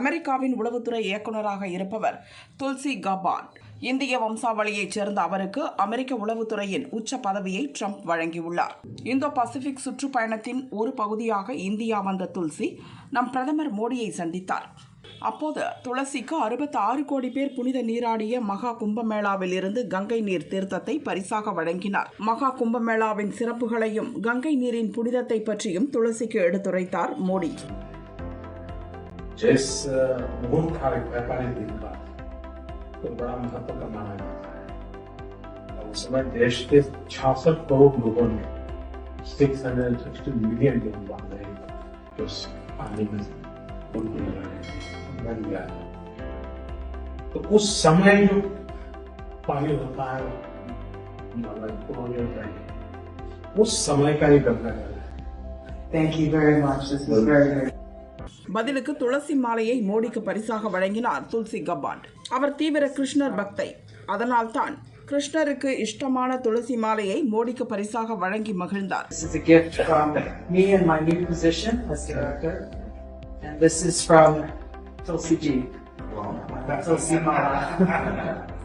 அமெரிக்காவின் உளவுத்துறை இயக்குநராக இருப்பவர் துல்சி கபாட். இந்திய வம்சாவளியைச் சேர்ந்த அவருக்கு அமெரிக்க உளவுத்துறையின் உச்ச பதவியை ட்ரம்ப் வழங்கியுள்ளார். இந்தோ பசிபிக் சுற்றுப்பயணத்தின் ஒரு பகுதியாக இந்தியா வந்த துல்சி நம் பிரதமர் மோடியை சந்தித்தார். அப்போது துளசிக்கு அறுபத்தி ஆறு கோடி பேர் புனித நீராடிய மகா கும்பமேளாவில் இருந்து கங்கை நீர் தீர்த்தத்தை பரிசாக வழங்கினார். மகா கும்பமேளாவின் சிறப்புகளையும் கங்கை நீரின் புனிதத்தை பற்றியும் துளசிக்கு எடுத்துரைத்தார் மோடி. जिस मुहूर्त का व्यापारिक दिन का तो बड़ा महत्व का माना जाता है और उस समय देश के छियासठ करोड़ लोगों ने सिक्स हंड्रेड सिक्सटी मिलियन लोग बाँध रहे जो पानी में रहे बन गया तो उस समय जो पानी होता है उस समय का ही गंगा जल है you very much. This is very, very பதிலுக்கு துளசி மாலையை மோடிக்கு பரிசாக வழங்கினார் துல்சி கபாட். அவர் தீவிர கிருஷ்ணர் பக்தை. அதனால்தான் கிருஷ்ணருக்கு இஷ்டமான துளசி மாலையை மோடிக்கு பரிசாக வழங்கி மகிழ்ந்தார். This is from Tulsi Ji. Tulsi Mala.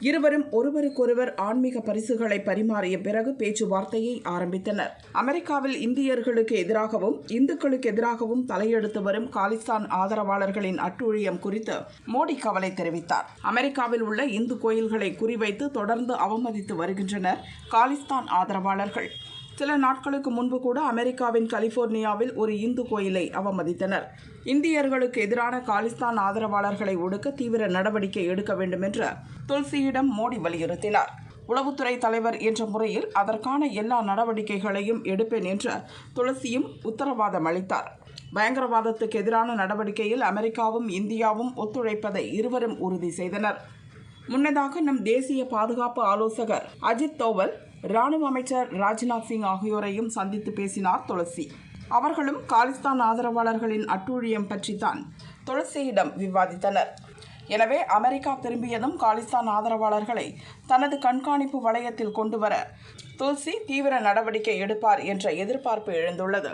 இருவரும் ஒருவருக்கொருவர் ஆன்மீக பரிசுகளை பரிமாறிய பிறகு பேச்சுவார்த்தையை ஆரம்பித்தனர். அமெரிக்காவில் இந்தியர்களுக்கு எதிராகவும் இந்துக்களுக்கு எதிராகவும் தலையெடுத்து வரும் காலிஸ்தான் ஆதரவாளர்களின் அட்டூழியம் குறித்து மோடி கவலை தெரிவித்தார். அமெரிக்காவில் உள்ள இந்து கோயில்களை குறிவைத்து தொடர்ந்து அவமதித்து வருகின்றனர் காலிஸ்தான் ஆதரவாளர்கள். சில நாட்களுக்கு முன்பு கூட அமெரிக்காவின் கலிபோர்னியாவில் ஒரு இந்து கோயிலை அவமதித்தனர். இந்தியர்களுக்கு எதிரான காலிஸ்தான் ஆதரவாளர்களை ஒடுக்க தீவிர நடவடிக்கை எடுக்க வேண்டும் என்று துல்சியிடம் மோடி வலியுறுத்தினார். உளவுத்துறை தலைவர் என்ற முறையில் அதற்கான எல்லா நடவடிக்கைகளையும் எடுப்பேன் என்று துளசியும் உத்தரவாதம் அளித்தார். பயங்கரவாதத்துக்கு எதிரான நடவடிக்கையில் அமெரிக்காவும் இந்தியாவும் ஒத்துழைப்பதை இருவரும் உறுதி செய்தனர். முன்னதாக நம் தேசிய பாதுகாப்பு ஆலோசகர் அஜித் தோவல் ராணுவ அமைச்சர் ராஜ்நாத் சிங் ஆகியோரையும் சந்தித்து பேசினார் துளசி. அவர்களும் காலிஸ்தான் ஆதரவாளர்களின் அட்டூழியம் பற்றித்தான் துளசியிடம் விவாதித்தனர். எனவே அமெரிக்கா திரும்பியதும் காலிஸ்தான் ஆதரவாளர்களை தனது கண்காணிப்பு வளையத்தில் கொண்டுவர துல்சி தீவிர நடவடிக்கை எடுப்பார் என்ற எதிர்பார்ப்பு எழுந்துள்ளது.